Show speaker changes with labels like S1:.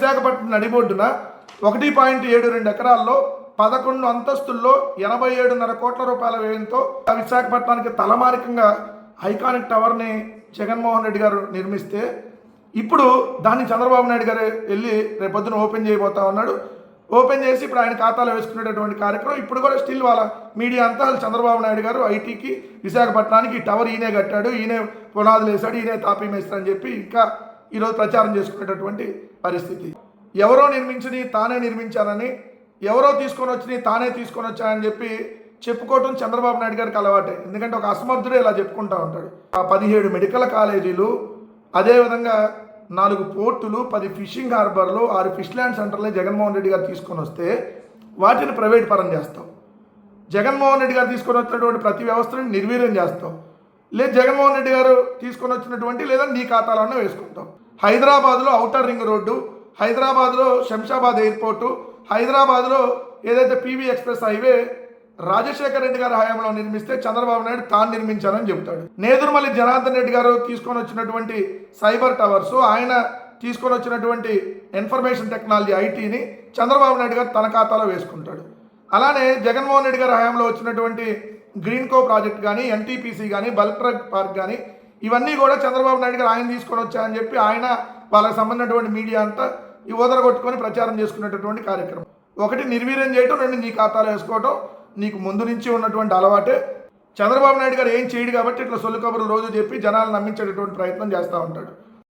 S1: విశాఖపట్నం నడిబొడ్డున ఒకటి పాయింట్ ఏడు రెండు ఎకరాల్లో పదకొండు అంతస్తుల్లో ఎనభై ఏడున్నర కోట్ల రూపాయల వ్యయంతో ఆ విశాఖపట్నానికి తలమానికంగా ఐకానిక్ టవర్ని జగన్మోహన్ రెడ్డి గారు నిర్మిస్తే ఇప్పుడు దాన్ని చంద్రబాబు నాయుడు గారు వెళ్ళి రేపొద్దున ఓపెన్ చేయబోతా ఉన్నాడు. ఓపెన్ చేసి ఇప్పుడు ఆయన ఖాతాలో వేసుకునేటటువంటి కార్యక్రమం. ఇప్పుడు కూడా స్టిల్ వాళ్ళ మీడియా అంతా చంద్రబాబు నాయుడు గారు ఐటీకి విశాఖపట్నానికి ఈ టవర్ ఈయనే కట్టాడు ఈయనే పునాదులు వేశాడు ఈయనే తాపీమేస్తాడని అని చెప్పి ఇంకా ఈరోజు ప్రచారం చేసుకునేటటువంటి పరిస్థితి. ఎవరో నిర్మించి తానే నిర్మించానని ఎవరో తీసుకొని వచ్చి తానే తీసుకొని వచ్చానని చెప్పి చెప్పుకోవటం చంద్రబాబు నాయుడు గారికి అలవాటే. ఎందుకంటే ఒక అసమర్థుడే ఇలా చెప్పుకుంటా ఉంటాడు. ఆ పదిహేడు మెడికల్ కాలేజీలు అదేవిధంగా నాలుగు పోర్టులు పది ఫిషింగ్ హార్బర్లు ఆరు ఫిష్ ల్యాండ్ సెంటర్లు జగన్మోహన్ రెడ్డి గారు తీసుకొని వస్తే వాటిని ప్రైవేట్ పరం చేస్తాం. జగన్మోహన్ రెడ్డి గారు తీసుకొని వచ్చినటువంటి ప్రతి వ్యవస్థను నిర్వీర్యం చేస్తాం. లేదు జగన్మోహన్ రెడ్డి గారు తీసుకొని వచ్చినటువంటి లేదా నీ ఖాతాలోనే వేసుకుంటాం. హైదరాబాద్లో ఔటర్ రింగ్ రోడ్డు హైదరాబాద్లో శంషాబాద్ ఎయిర్పోర్టు హైదరాబాద్లో ఏదైతే PV express highway Rajasekhara Reddy గారి హయాంలో నిర్మిస్తే చంద్రబాబు నాయుడు తాను నిర్మించారని చెబుతాడు. నేదురుమల్లి జనార్దన్ రెడ్డి గారు తీసుకొని వచ్చినటువంటి సైబర్ టవర్స్ ఆయన తీసుకొని వచ్చినటువంటి ఇన్ఫర్మేషన్ టెక్నాలజీ ఐటీని చంద్రబాబు నాయుడు గారు తన ఖాతాలో వేసుకుంటాడు. అలానే జగన్మోహన్ రెడ్డి గారి హయాంలో వచ్చినటువంటి గ్రీన్ కో ప్రాజెక్ట్ కానీ ఎన్టీపీసీ కానీ బల్క్ ట్రక్ పార్క్ కానీ ఇవన్నీ కూడా చంద్రబాబు నాయుడు గారు ఆయన తీసుకొని వచ్చారని చెప్పి ఆయన వాళ్ళకి సంబంధించినటువంటి మీడియా అంతా ఈ ఓదరగొట్టుకొని ప్రచారం చేసుకునేటటువంటి కార్యక్రమం. ఒకటి నిర్వీర్యం చేయటం రెండు నీ ఖాతాలో వేసుకోవటం నీకు ముందు నుంచి ఉన్నటువంటి అలవాటే. చంద్రబాబు నాయుడు గారు ఏం చేయడు కాబట్టి ఇట్లా సొల్లు కబుర్లు రోజు చెప్పి జనాలు నమ్మించేటటువంటి ప్రయత్నం చేస్తూ ఉంటాడు.